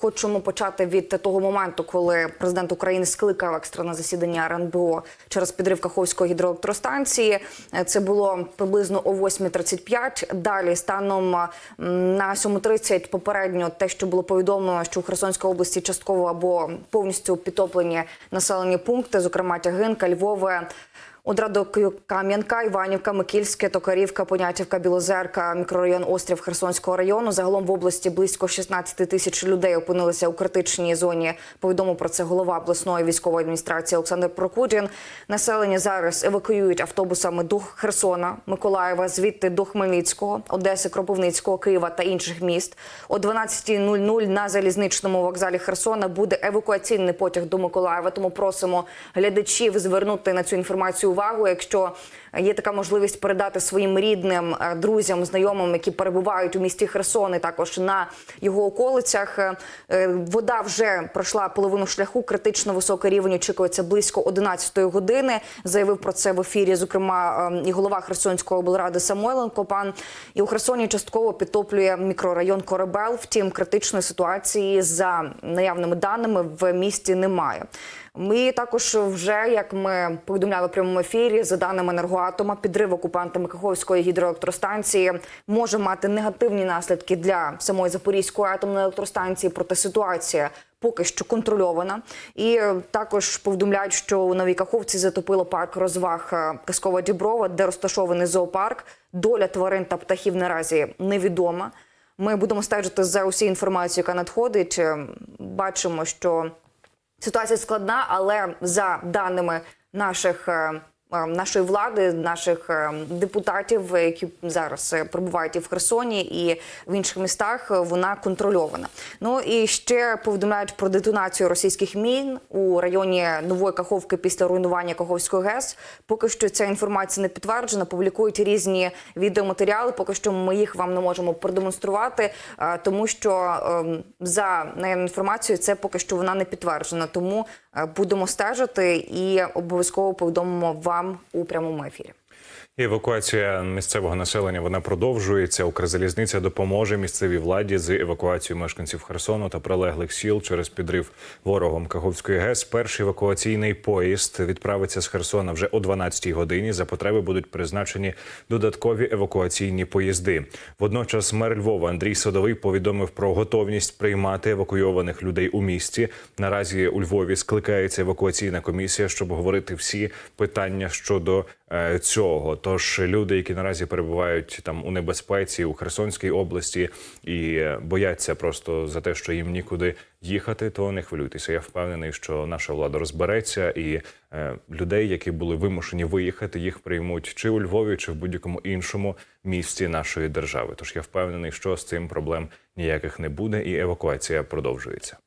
Хочемо почати від того моменту, коли президент України скликав екстрене засідання РНБО через підрив Каховської гідроелектростанції. Це було приблизно о 8.35. Далі станом на 7.30 попередньо те, що було повідомлено, що у Херсонській області частково або повністю підтоплені населені пункти, зокрема Тягинка, Львове. Одрадокам'янка, Іванівка, Микільське, Токарівка, Понятівка, Білозерка, мікрорайон Острів Херсонського району. Загалом в області близько 16 тисяч людей опинилися у критичній зоні. Повідомив про це голова обласної військової адміністрації Олександр Прокудін. Населення зараз евакуюють автобусами до Херсона, Миколаєва, звідти до Хмельницького, Одеси, Кропивницького, Києва та інших міст. О 12.00 на залізничному вокзалі Херсона буде евакуаційний потяг до Миколаєва. Тому просимо глядачів звернути на цю інформацію увагу. Якщо є така можливість передати своїм рідним, е, друзям, знайомим, які перебувають у місті Херсон, і також на його околицях. Е, е, Вода вже пройшла половину шляху. Критично високий рівень очікується близько 11 години. Заявив про це в ефірі, зокрема, е, і голова Херсонської облради Самойленко. Пан і у Херсоні частково підтоплює мікрорайон Корабел. Втім, критичної ситуації за наявними даними в місті немає. Ми також вже, як ми повідомляли в прямому ефірі, за даними енергоатома, підрив окупантами Каховської гідроелектростанції може мати негативні наслідки для самої Запорізької атомної електростанції. Проте ситуація поки що контрольована. І е, також повідомляють, що у Новій Каховці затопило парк розваг е, Казкова Діброва, де розташований зоопарк. Доля тварин та птахів наразі невідома. Ми будемо стежити за усією інформацією, яка надходить. Е, Бачимо, що Ситуація складна, але за даними наших. Е, Нашої влади, наших е, депутатів, які зараз е, перебувають і в Херсоні, і в інших містах, вона контрольована. Ну і ще повідомляють про детонацію російських мін у районі Нової Каховки після руйнування Каховської ГЕС. Поки що ця інформація не підтверджена. Публікують різні відеоматеріали. Поки що ми їх вам не можемо продемонструвати, тому що е, за інформацією це поки що вона не підтверджена. Тому будемо стежити і обов'язково повідомимо вам у прямому ефірі. Евакуація місцевого населення вона продовжується. Укрзалізниця допоможе місцевій владі з евакуацією мешканців Херсону та прилеглих сіл через підрив ворогом Каховської ГЕС. Перший евакуаційний поїзд відправиться з Херсона вже о 12-й годині. За потреби будуть призначені додаткові евакуаційні поїзди. Водночас мер Львова Андрій Садовий повідомив про готовність приймати евакуйованих людей у місті. Наразі у Львові скликається евакуаційна комісія, щоб говорити всі питання щодо е, цього. Тож люди, які наразі перебувають там у небезпеці у Херсонській області і бояться просто за те, що їм нікуди їхати, то не хвилюйтеся. Я впевнений, що наша влада розбереться, і е, людей, які були вимушені виїхати, їх приймуть чи у Львові, чи в будь-якому іншому місті нашої держави. Тож я впевнений, що з цим проблем ніяких не буде, і евакуація продовжується.